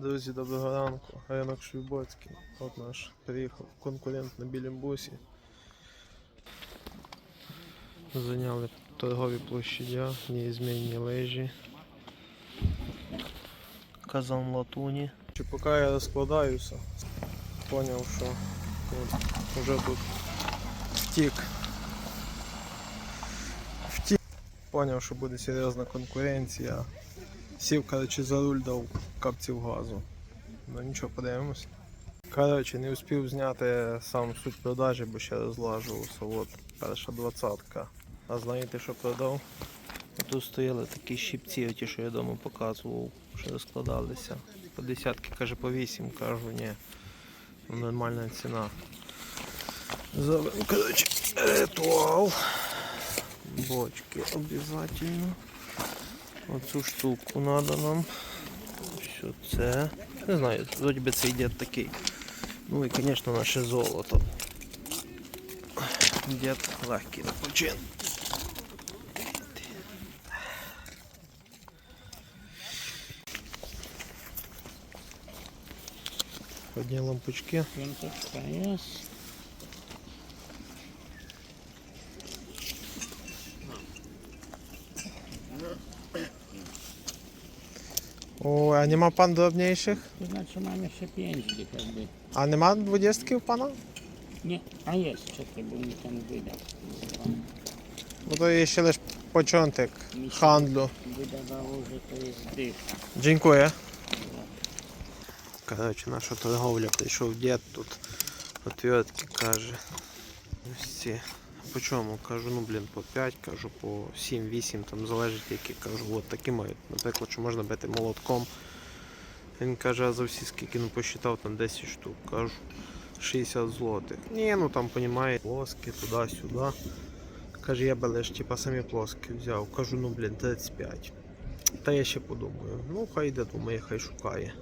Друзі, доброго ранку. Ринок Швібоцький. От наш приїхав конкурент на білім бусі. Зайняли торгові площадя, неізмінні лежі. Казан латуні. Чи поки я розкладаюся, поняв, що вже тут втік. Втік. Поняв, що буде серйозна конкуренція. Сів, коротше, за руль дав капців газу. Ну нічого, подивимось. Коротше, не успів зняти сам суть продажі, бо ще розлажувався. От перша двадцятка. А знаєте, що продав? Тут стояли такі щипці, оті, що я вдома показував, що розкладалися. По десятки, каже, по вісім, кажу, ні. Нормальна ціна. Зробимо, коротше, ритуал. Бочки обов'язково. Оцю штуку треба нам. Що це? Не знаю, вроді би це йде такий. Ну і, звісно, наше золото. Дід легкий на почин. Одні лампочки. Piąteczka jest. О, а нема пан drobniejszych? To znaczy mamy jeszcze pięć tych jakby. А нема дводістки у пана? Nie, a jest, czekaj, bo mi tam wydał. Бо то є ще лише початок Mi się хандлю. wydawało, że to jest dycha. Дякую. Коротше, наша торговля прийшов дід тут. Отвертки каже. Ось ці. По чому? Кажу, ну блін, по 5, кажу, по 7-8, там залежить які. Кажу, от такі мають. Наприклад, що можна бити молотком. Він каже, а за всі скільки ну посчитав там 10 штук. Кажу, 60 злотих. Ні, ну там понімає, плоскі, туди-сюди. Каже, я би лише типа самі плоскі взяв. Кажу, ну блін, 35. Та я ще подумаю. Ну, хай йде, думає, хай шукає.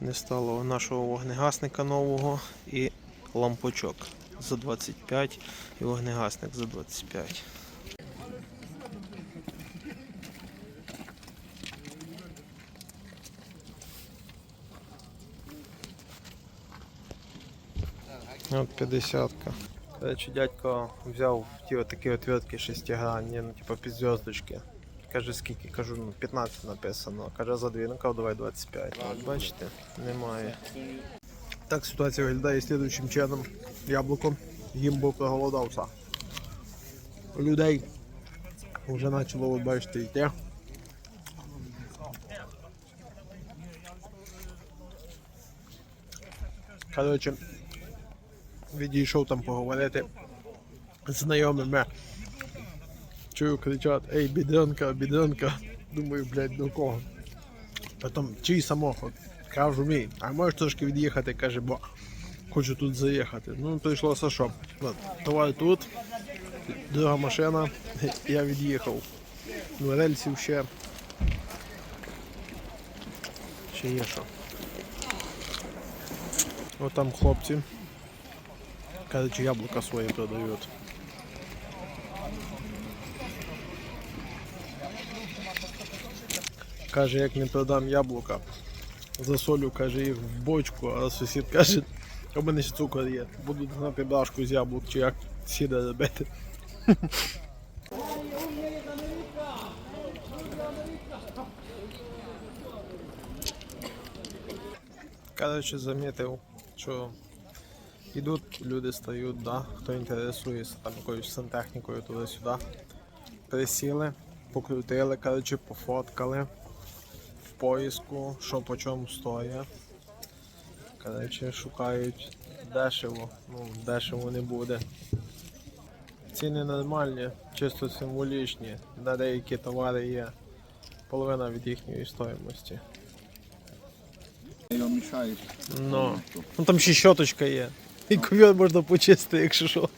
Не стало нашого вогнегасника нового і лампочок за 25 і вогнегасник за 25. От 50 -ка. Короче, дядько взяв ті отакі отвертки шестигранні, ну типа під зв'язочки. Каже, скільки? Кажу, ну 15 написано. Каже, за дві, ну кажу, давай 25. От, бачите, немає. Так ситуація виглядає слідуючим чином. Яблуко їм бо проголодався. Людей вже почало, от бачите, йти. Коротше, відійшов там поговорити з знайомими. Чую, кричать, ей, бідронка, бідронка. Думаю, блядь, до кого? Потім, чий самоход? Кажу мій, а можеш трошки від'їхати, каже, бо хочу тут заїхати. Ну, прийшлося що? От, товар тут, друга машина, я від'їхав. Ну, рельсів ще. Ще є що. От там хлопці. Кажуть, яблука свої продають. Каже, як не продам яблука, засолю, каже, їх в бочку, а сусід каже, у мене ще цукор є. Буду на підашку з яблук, чи як сіде робити. Коротше, замітив, що йдуть, люди стають, да, хто інтересується там якоюсь сантехнікою туди-сюди. Присіли, покрутили, коротше, пофоткали поїзку, що по чому стоїть. Коротше, шукають дешево, ну дешево не буде. Ціни нормальні, чисто символічні. На деякі товари є половина від їхньої стоїмості. Його мішають. Ну, ну там ще щоточка є. І ковір можна почистити, якщо що.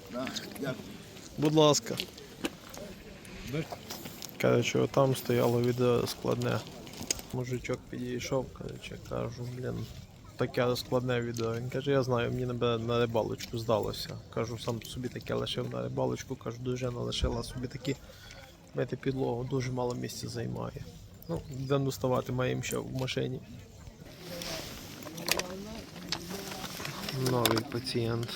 Будь ласка. Коротше, там стояло відео складне. Мужичок підійшов, короче, кажу, блін, таке складне відео. Він каже, я знаю, мені на, на рибалочку здалося. Кажу, сам собі таке лишив на рибалочку, кажу, дружина лишила собі такі мити підлогу, дуже мало місця займає. Ну, денну ставати маємо ще в машині. Новий пацієнт.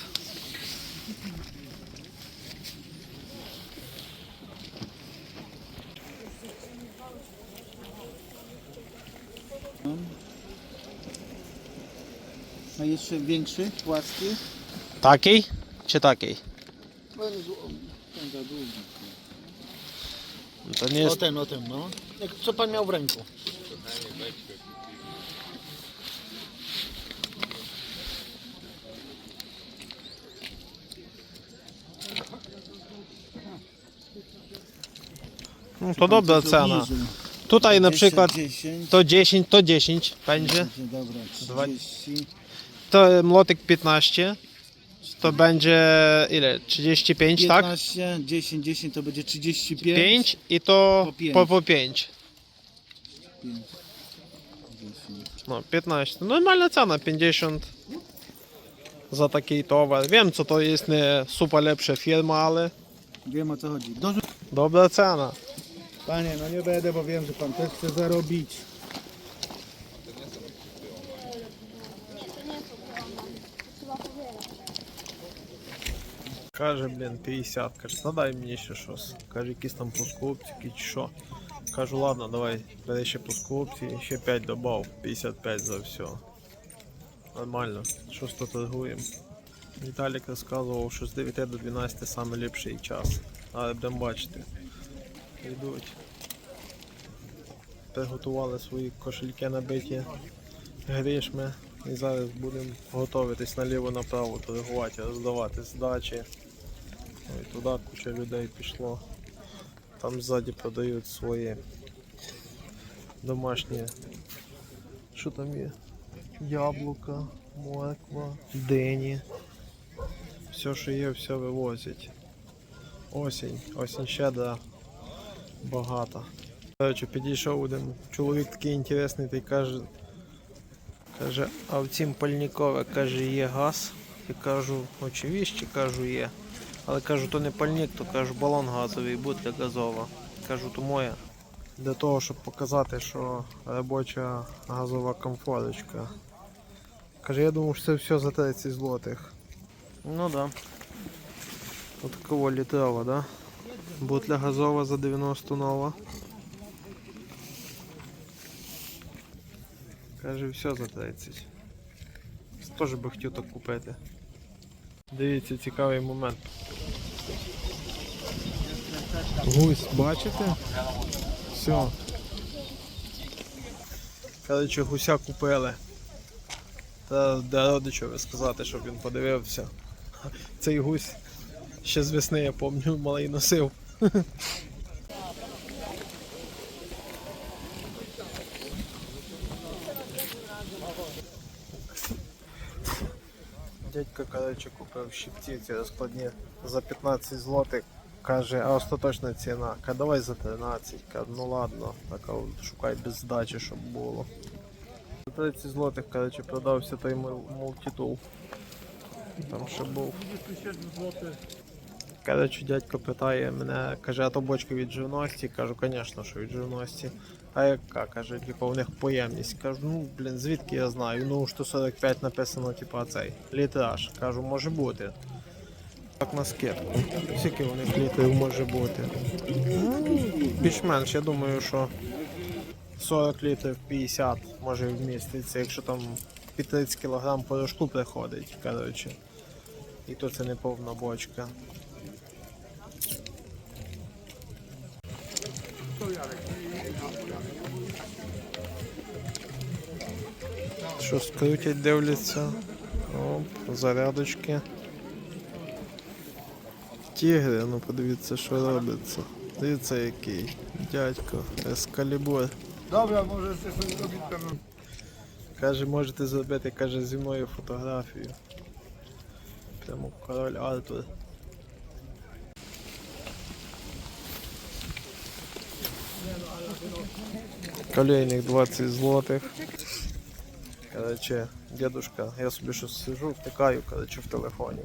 A jeszcze większy, płaski? Takiej czy takiej? No to nie O jest... ten, o ten, no. Co pan miał w ręku? No to dobra cena. Niżej. Tutaj na przykład 10. to 10, to 10 będzie. Dobra, Dwa- 30. To młotek 15. To będzie ile? 35, tak? 15, 10, 10 to będzie 35. 5 i to Po pięć. po, po 5. 5. 10. No 15. Normalna cena 50 za taki towar. Wiem co to jest nie super lepsza firma, ale Wiem o co chodzi. Dobra cena. Panie, no nie będę, bo wiem, że pan też chce zarobić. Каже, блін, 50. Каже, ну дай мені ще щось. Каже, якісь там плоскоптики чи що. Кажу, ладно, давай, бери ще плоскопці, ще 5 добав, 55 за все. Нормально, щось то торгуємо. Віталік розказував, що з 9 до 12 саме ліпший час. Але будемо бачити. Йдуть. Приготували свої кошельки набиті грішми. І зараз будемо готуватись наліво-направо, торгувати, роздавати здачі. Ой, туди куча людей пішло. Там ззаді продають свої домашні. Що там є? Яблука, морква, дині. Все, що є, все вивозять. Осінь, осінь щедра, багата. Короче, підійшов один чоловік такий інтересний, той каже, Каже, а в цім пальникове, каже, є газ. Я кажу, очевидно, кажу, є. Але кажу, то не пальник, то кажу, балон газовий, бутля газова. Кажу, то моя. Для того, щоб показати, що робоча газова комфорочка. Каже, я думав, що це все за 30 злотих. Ну да. От такого літрова, да? Бутля газова за 90 нова. Каже, все за 30. Теж би хотів так купити. Дивіться, цікавий момент. Гусь, бачите? Все. Коротше, гуся купили. Та для родичові сказати, щоб він подивився. Цей гусь ще з весни, я пам'ятаю, малий носив. Дядька, коротше, купив щипці ці розкладні за 15 злотих. Каже, а остаточна ціна. Каже, давай за 13. Каже, ну ладно, така от шукай без здачі, щоб було. За 30 злотих, коротше, продався той мультитул. Там ще був. Коротше, дядько питає мене, каже, а то бочка від живності? Кажу, звісно, що від живності. А яка? Каже, типу, у них поємність. Кажу, ну блін, звідки я знаю? Ну, що 45 написано, типу, цей літраж. Кажу, може бути. Так на скидку. Скільки у них літрів може бути? Ну, більш-менш, я думаю, що 40 літрів 50 може вміститься, якщо там під 30 кг порошку приходить, коротше. І то це не повна бочка. Щось крутять, дивляться. Оп, зарядочки. Тігри, ну подивіться, що робиться. Дивіться який. Дядько, ескалібур. Dobra, może sobie zrobić ten... Каже, можете зробити, каже, зі мною фотографію. Прямо король Артур. Колейник 20 злотих. Короче, дедушка, я собі щось сижу, втикаю, короче, в телефоні.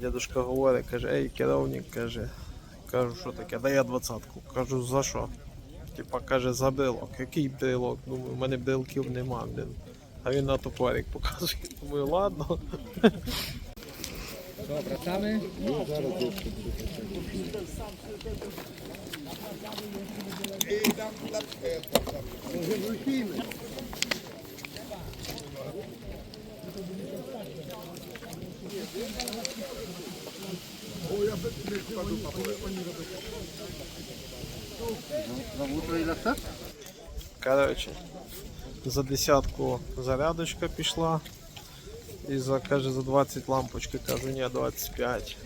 Дедушка говорить, каже, ей, керівник, каже. Кажу, що таке, дай я двадцятку. Кажу, за що? Типа каже, за брелок. Який брелок? Думаю, у мене брелків нема, блін. А він на топорик показує. Думаю, ладно. Wracamy? Zaraz Коротше, за десятку зарядочка пішла. І за, каже, за 20 лампочки, кажу, ні, 25.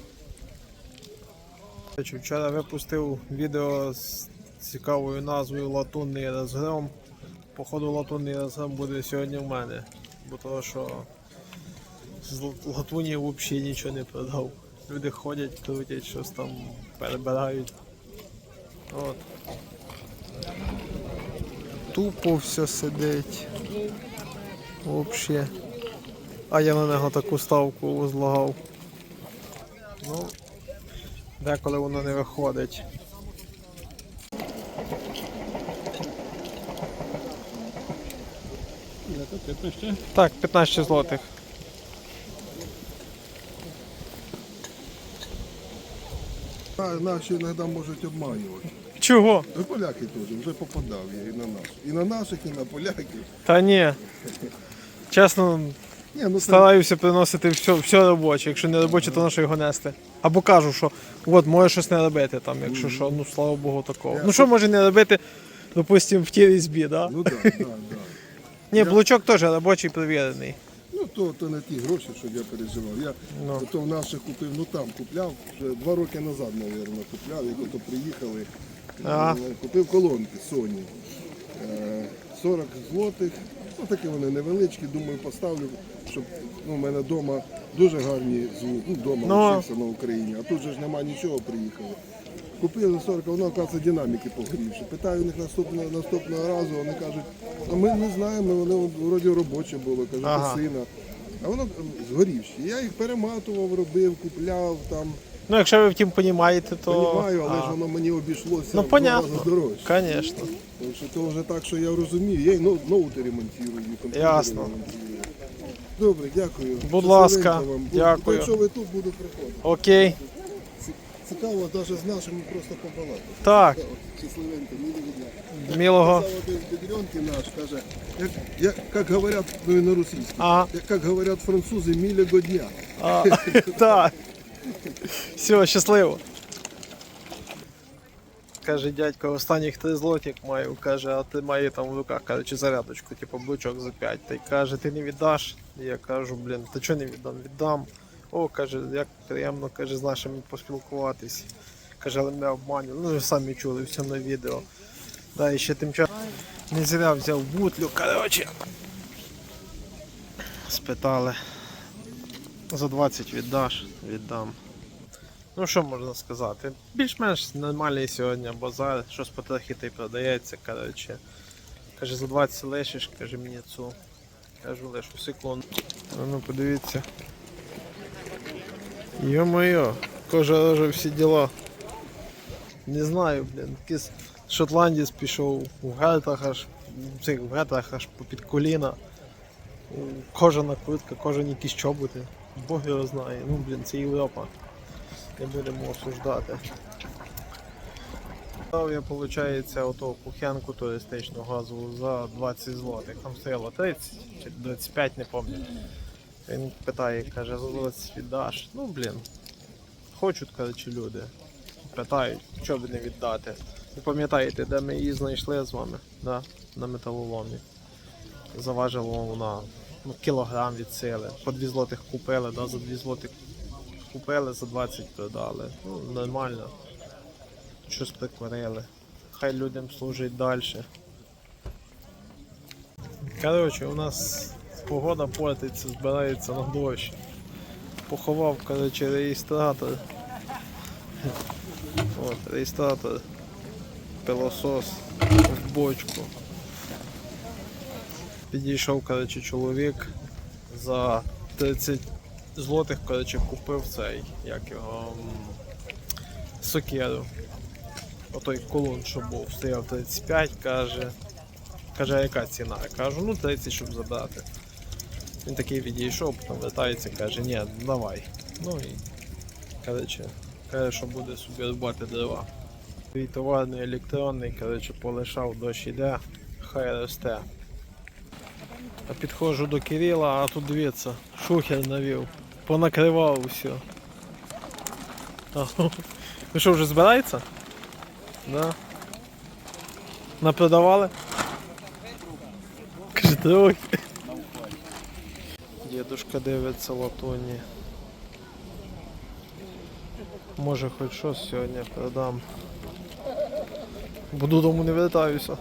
Коротше, Вчора випустив відео з цікавою назвою Латунний розгром. Походу латунний розгром буде сьогодні в мене. Бо того, що з латуні взагалі нічого не продав. Люди ходять, крутять, щось там перебирають. От. Тупо все сидить. Вообще. А я на нього таку ставку злагав. Ну, деколи воно не виходить. 15? Так, 15 злотих. А, Наші іноді можуть обманювати. Чого? І поляки теж, вже попадав я і на нас. І на наших, і на поляків. Та ні. Чесно, Ні, ну це стараюся приносити все, все робоче. Якщо не робоче, то на що його нести. Або кажу, що от може щось не робити там, якщо що, ну слава Богу, такого. Ну що може не робити, допустимо, в тій різьбі, да? ну так, так, так. Ні, блочок теж робочий перевірений. Ну то, то не ті гроші, що я переживав. Я Ну. то в наших купив, ну там купляв, вже два роки назад, мабуть, купляв, як ото приїхали. Ага. Е, Купив колонки Sony. Е, 40 злотих. Ну такі вони невеличкі, думаю, поставлю, щоб ну, у мене вдома дуже гарні звуки. Ну, вдома Ну. вчився на Україні, а тут же ж нема нічого, приїхали. Купили 40, воно, оказується, динаміки погрівши. Питаю у них наступного, наступного разу, вони кажуть, а ми не знаємо, вони вроді робочі були, кажуть, Ага. сина. А воно згорівші. Я їх перематував, робив, купляв там. Ну, якщо ви втім понімаєте, то. Понімаю, але А. ж воно мені обійшлося Ну, понятно. дорожче. Звісно. Тому що то вже так, що я розумію. Я й ноути ремонтую, комп'ютери Ясно. ремонтую. Добре, дякую. Будь ласка, вам. Дякую. Якщо ви тут, буду приходити. Окей. Ці- Цікаво навіть з нашими просто побалати. Так, Щасливенько, милі дня. милого. Бедренки наш каже, як, як, як говорять, ну і на російській, Ага. як, як говорять французи, мілего дня. А, так. Все, щасливо. Каже дядько, останніх три злотик маю. Каже, а ти має там в руках, каже, чи зарядочку, типу блочок за 5. Та й каже, ти не віддаш. І я кажу, блін, та чого не віддам? Віддам. О, каже, як приємно каже, з нашими поспілкуватись. Каже, але мене обманювали. Ну, ви самі чули все на відео. Да, і ще тим часом не зря взяв бутлю, коротше. Спитали. За 20 віддаш, віддам. Ну що можна сказати? Більш-менш нормальний сьогодні базар, щось потрохи продається, коротше. Каже, за 20 лишиш, каже мені цю. Кажу, лишу секунду. А ну подивіться. Йо-моє, кожа рожа всі діла. Не знаю, блін, якийсь шотландець пішов в гетах аж, цих в гетах аж попід коліна. Кожана куртка, кожані якісь чоботи. Бог його знає. Ну, блін, це Європа. Не будемо осуждати. Дав я, виходить, ото кухянку туристичну газову за 20 злотих. Там стояло 30 чи 25, не пам'ятаю. Він питає, каже, за 20 віддаш. Ну, блін. Хочуть, коротше, люди. Питають, що б не віддати. Ви пам'ятаєте, де ми її знайшли з вами? Да? На металоломі. Заважило вона ну, кілограм від сили. По 2 злотих купили, да, за 2 злотих купили, за 20 продали. Ну, нормально. Щось прикварили. Хай людям служить далі. Коротше, у нас погода портиться, збирається на дощ. Поховав, коротше, реєстратор. От, реєстратор, пилосос в бочку. Підійшов, коротше, чоловік за 30 злотих, коротше, купив цей, як його сокеру. Отой колон, що був, стояв 35, каже. Каже, яка ціна? Я кажу, ну 30, щоб забрати. Він такий відійшов, потім вертається, каже, ні, давай. Ну і коротше, каже, що буде собі рубати дрова. Твій товарний електронний, коротше, полишав, дощ іде, хай росте. А підходжу до Кирила, а тут дивіться, шухер навів, понакривав усе. Ви що, вже збирається? Да. Напродавали? Каже, трохи. Дідушка дивиться латоні. Може хоч щось сьогодні продам. Бо додому не вертаюся.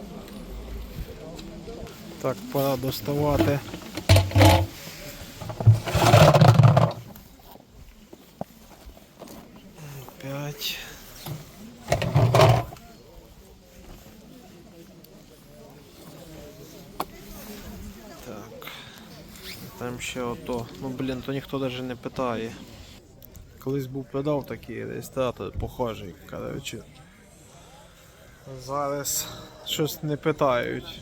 Так, пора доставати. П'ять. Так. Там ще ото. Ну блін, то ніхто навіть не питає. Колись був продав такий реєстратор, похожий, коротше. Зараз щось не питають.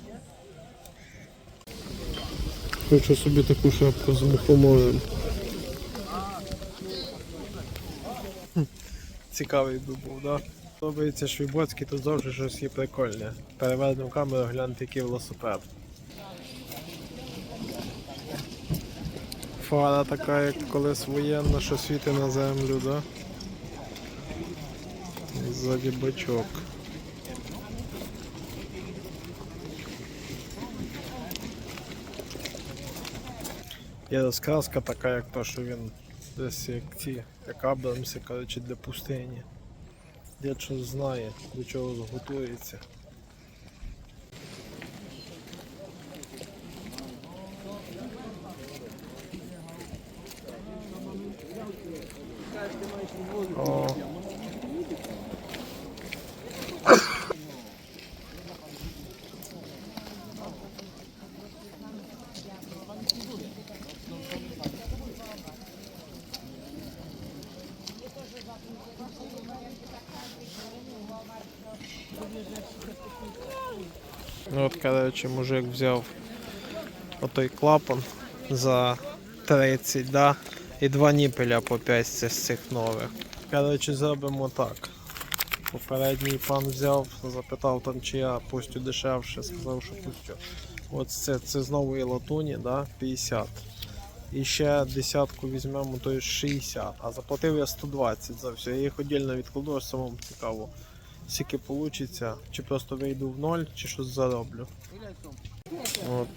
Хочу собі таку шапку з мухоморем. Цікавий би був, да? Подобається Швейбоцький, тут завжди щось є прикольне. Перевернув камеру, гляньте який велосипед. Фара така, як колись воєнна, що світить на землю, да? Ззаді бачок. Є розкраска така, як то, що він десь як ці, як Абрамси, коротше, для пустині. Дід щось знає, до чого зготується. О. Ну от, коротше, мужик взяв отой клапан за 30, да? І два ніпеля по 5 з цих нових. Коротше, зробимо так. Попередній пан взяв, запитав там, чи я пустю дешевше, сказав, що пустю. От це, це з нової латуні, да? 50. І ще десятку візьмемо, то є 60, а заплатив я 120 за все. Я їх віддільно відкладу, аж самому цікаво. Скільки вийде, чи просто вийду в ноль, чи щось зароблю. От.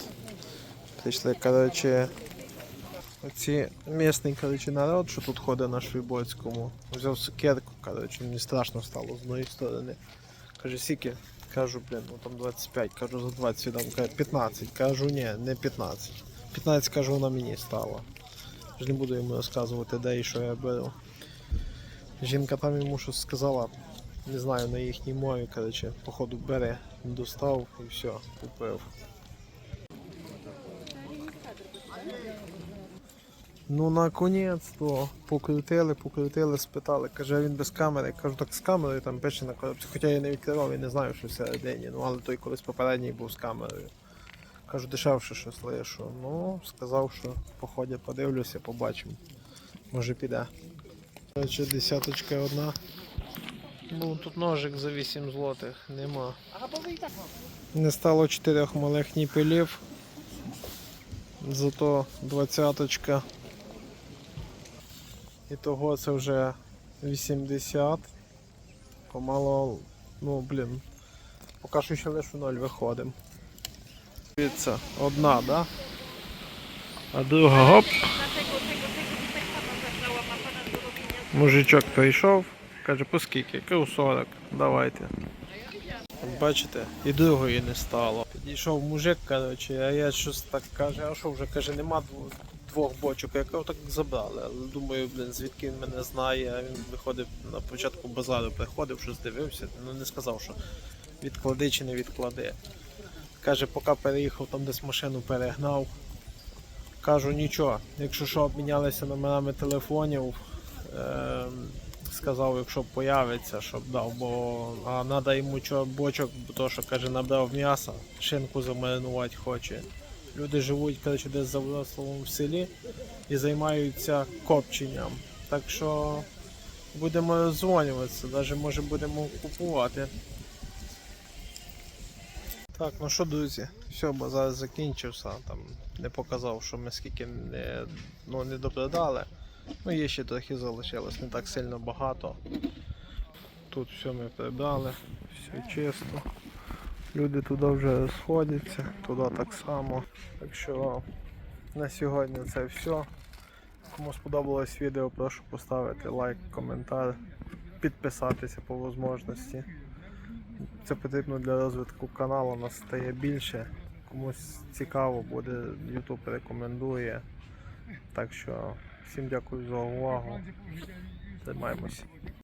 Прийшли, коротше, оці місний коротше, народ, що тут ходить на Швейбоцькому. Взяв сукерку, коротше, мені страшно стало з одної сторони. Каже, скільки? Кажу, блін, ну там 25, кажу за 20 віддам, каже 15, кажу, ні, не 15. 15 кажу, вона мені стала. Не буду йому розказувати, де і що я беру. Жінка там йому щось сказала, не знаю, на їхній мові, коротше, походу бере, достав і все, купив. Ну, наконець-то покрутили, покрутили, спитали. Каже, він без камери. Кажу, так з камерою там пише на коробці. Хоча я не відкривав і не знаю, що всередині. Ну, але той колись попередній був з камерою. Кажу, дешевше щось лишу. Ну, сказав, що по подивлюся, побачимо. Може піде. Коротше, десяточка одна. Ну, тут ножик за 8 злотих, нема. Не стало чотирьох малих ніпелів. Зато двадцяточка. І того це вже 80. Помало, ну блін. Поки що ще лише в ноль виходимо. Дивіться, одна, да? А друга гоп. Мужичок прийшов, каже, по скільки? Кажу 40, давайте. Бачите, і другої не стало. Підійшов мужик, коротше, а я щось так каже, а що вже каже, нема двох бочок. Я так забрали. Але думаю, блін, звідки він мене знає. Він виходив на початку базару, приходив, щось дивився, ну не сказав, що відклади чи не відклади. Каже, поки переїхав, там десь машину перегнав. Кажу, нічого, якщо що, обмінялися номерами телефонів. Ем, сказав, якщо появиться, щоб дав, бо а треба йому чо, бочок, бо то, що каже, набрав м'яса, шинку замаринувати хоче. Люди живуть коротше, десь за в селі і займаються копченням. Так що будемо роздзвонюватися, навіть може будемо купувати. Так, ну що, друзі, все, базар закінчився. Там не показав, що ми скільки не, ну, не допродали. Ну, є ще трохи залишилось, не так сильно багато. Тут все ми прибрали, все чисто. Люди туди вже розходяться, туди так само. Так що на сьогодні це все. Кому сподобалось відео, прошу поставити лайк, коментар, підписатися по можливості. Це потрібно для розвитку каналу, нас стає більше. Комусь цікаво буде, YouTube рекомендує. Так що всім дякую за увагу. Займаємося.